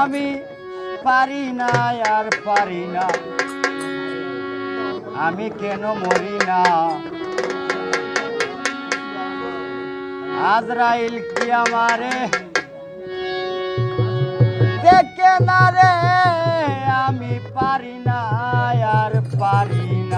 আমি পারি না আর পারি না। আমি কেন মরি না? আজরাইল কি আমারে দেখে না রে? আমি পারি না আর পারি না।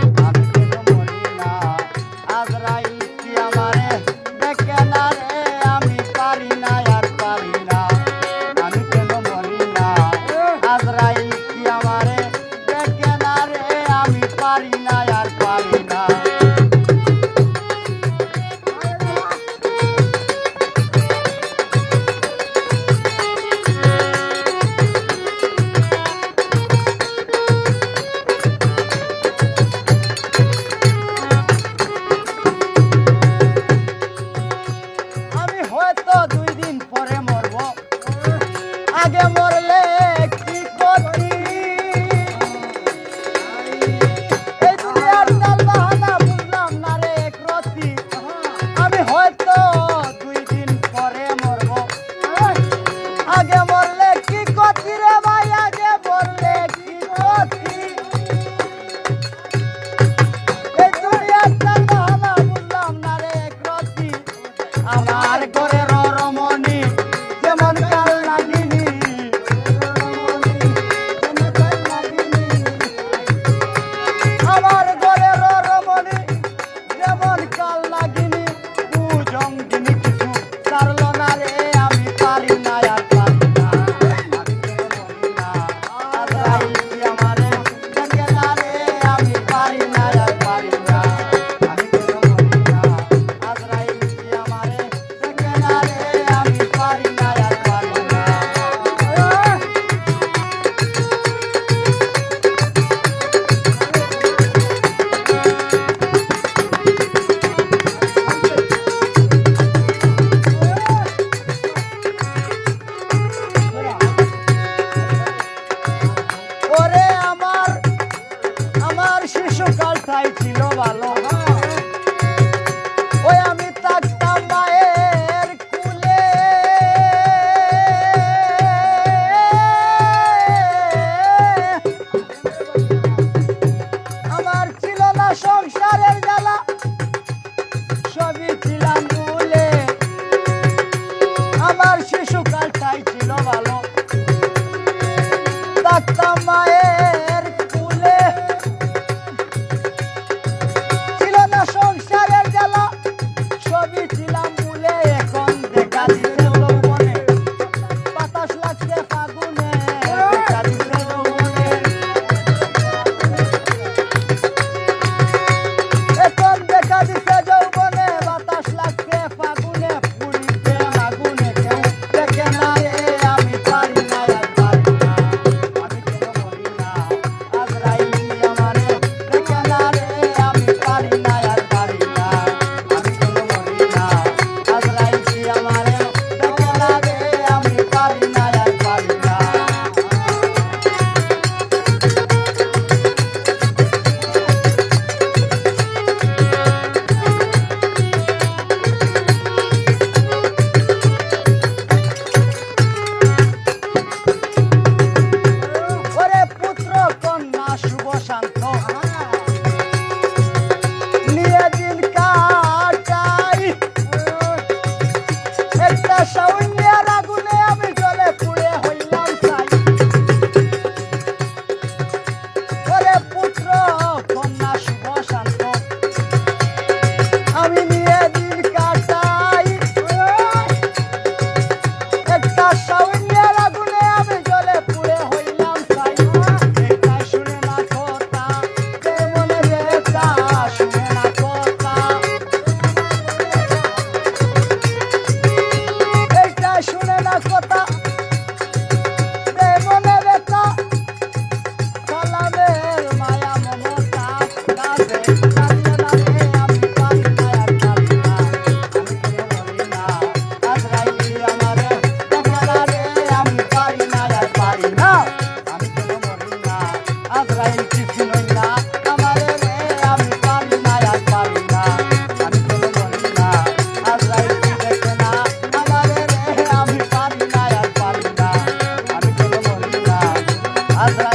recorrer ওরে আমার আমার শিশুকাল তাই ছিল ভালো। Azra.